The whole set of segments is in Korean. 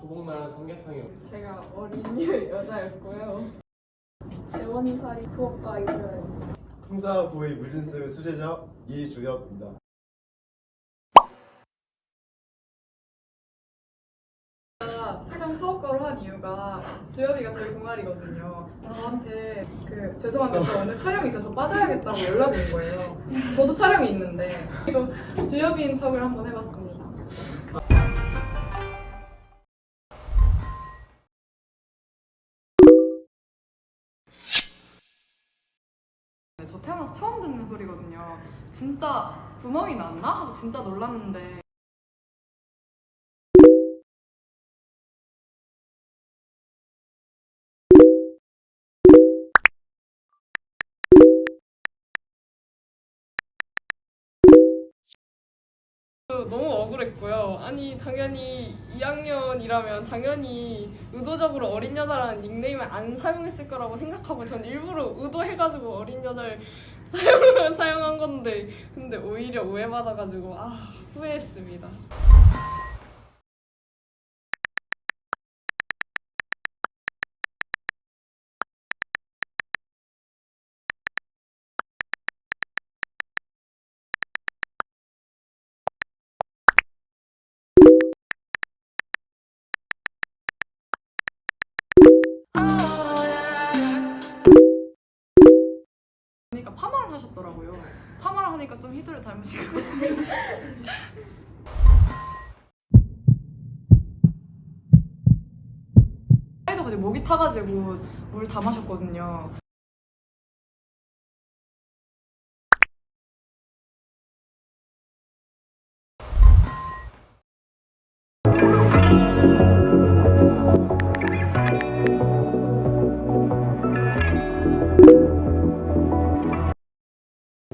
조복날 삼계탕이요. 제가 어린 여자였고요. 대원살이 부엌과 이들 형사 고의 물진쌤의 수제자 이주엽입니다. 제가 촬영 사업가를 한 이유가 주엽이가 저희 동아리거든요. 저한테 그 죄송한데 저 오늘 촬영이 있어서 빠져야겠다고 연락이 온 거예요. 저도 촬영이 있는데 이거 주엽이인 척을 한번 해봤습니다. 저 태어나서 처음 듣는 소리거든요. 진짜 구멍이 났나? 하고 진짜 놀랐는데 너무 억울했고요. 아니 당연히 2학년이라면 당연히 의도적으로 어린 여자라는 닉네임을 안 사용했을 거라고 생각하고 전 일부러 의도해가지고 어린 여자를 사용 사용한 건데 근데 오히려 오해받아가지고 아 후회했습니다. 그러니까 파마를 하셨더라고요. 파마를 하니까 좀 히드를 닮으신 것 같아요. 에서 이제 목이 타가지고 물 다 마셨거든요.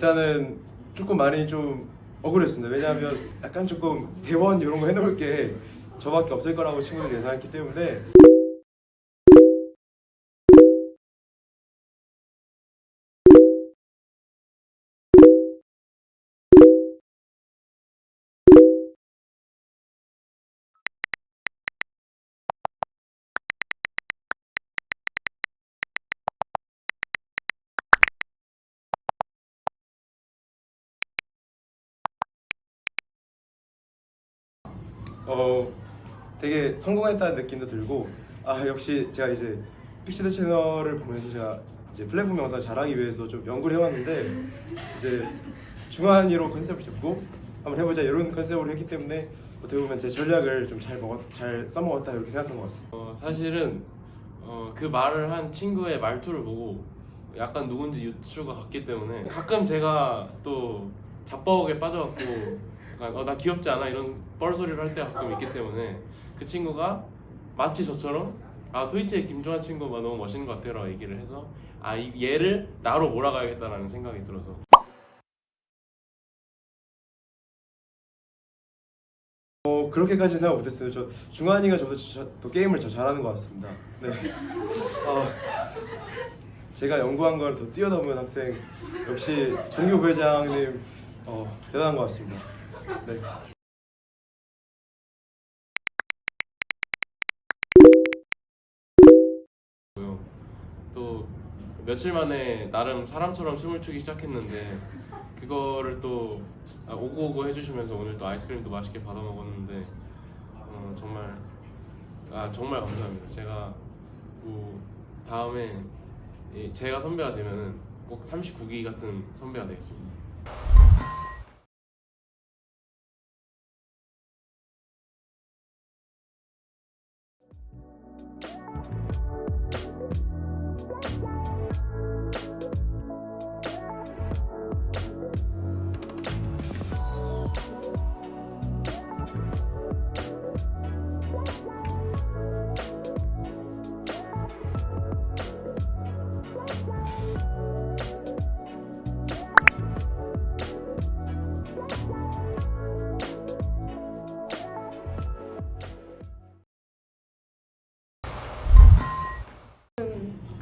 일단은 조금 많이 좀 억울했습니다. 왜냐하면 약간 조금 대원 이런 거 해놓을 게 저밖에 없을 거라고 친구들이 예상했기 때문에 어 되게 성공했다는 느낌도 들고 아 역시 제가 이제 픽시드 채널을 보면서 제가 이제 플랫폼 영상 잘하기 위해서 좀 연구를 해왔는데 이제 중환이로 컨셉을 잡고 한번 해보자 이런 컨셉으로 했기 때문에 어떻게 보면 제 전략을 좀 잘 먹었 잘 써먹었다 이렇게 생각한 것 같습니다. 어, 사실은 어, 그 말을 한 친구의 말투를 보고 약간 누군지 유추가 갔기 때문에 가끔 제가 또 잡버릇에 빠져갖고 약간 어, 나 귀엽지 않아 이런 뻘소리를 할 때가 가끔 있기 때문에 그 친구가 마치 저처럼 아 트위치의 김조한 친구가 너무 멋있는 것 같아라고 얘기를 해서 아 이, 얘를 나로 몰아가야겠다라는 생각이 들어서 어 그렇게까지 생각 못했어요. 저 중환이가 저보다 저- 더 게임을 더 잘하는 것 같습니다. 네. 어, 제가 연구한 걸 더 뛰어넘은 학생 역시 정규 부회장님 어, 대단한 것 같습니다. 네. 또 며칠 만에 나름 사람처럼 춤을 추기 시작했는데 그거를 또 아, 오고오고 해주시면서 오늘 또 아이스크림도 맛있게 받아 먹었는데 어, 정말 아 정말 감사합니다. 제가 뭐 다음에 이- 제가 선배가 되면은 꼭 39기 같은 선배가 되겠습니다.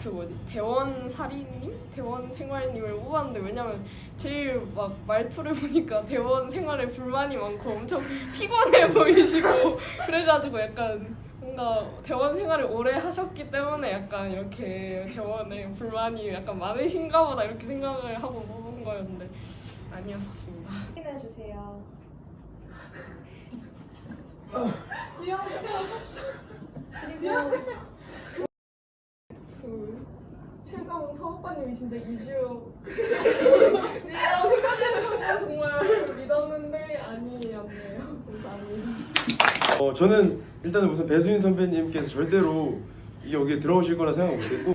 그 뭐지 대원 살인님 대원 생활님을 뽑았는데 왜냐면 제일 막 말투를 보니까 대원 생활에 불만이 많고 엄청 피곤해 보이시고 그래가지고 약간 어, 뭔가 대원 생활을 오래 하셨기 때문에 약간 이렇게 대원에 불만이 약간 많으신가 보다 이렇게 생각을 하고 뽑은 거였는데 아니었습니다. 확인해 주세요. 그 최강 사업가님이 진짜 이주요 이라고 생각해서 정말 믿었는데 아니었네요. 감사합니다. 어, 저는 일단은 무슨 배수인 선배님께서 절대로 이 여기에 들어오실 거라 생각 못했고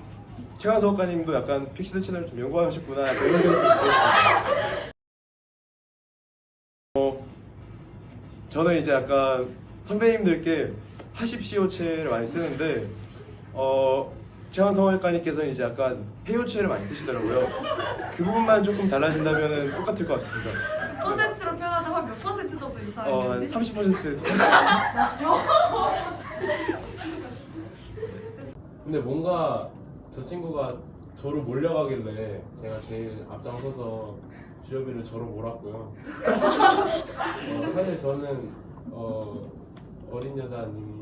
최강 사업가님도 약간 픽시드 채널을 좀 연구하셨구나 좀 있었습니다. 어, 저는 이제 약간 선배님들께 하십시오 체를 많이 쓰는데 어, 최강 사업가님께서는 이제 약간 해요체를 많이 쓰시더라고요. 그 부분만 조금 달라진다면 똑같을 것 같습니다. 퍼센트로 표현하면 몇 퍼센트 정도 어, 한 이상인지 30% 근데 뭔가 저 친구가 저로 몰려가길래 제가 제일 앞장서서 주엽이를 저로 몰았고요. 어, 사실 저는 어, 어린 여자님이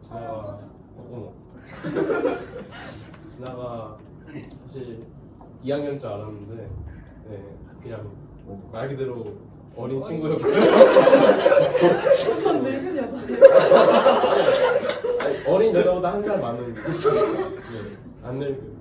지나가 어, 어머 지나가 사실 2학년 줄 알았는데 네, 그냥 뭐말 그대로 어린 친구였고요. 전 늙은 여자. 아니, 어린 여자보다 한 살 많은 네, 안 늙은.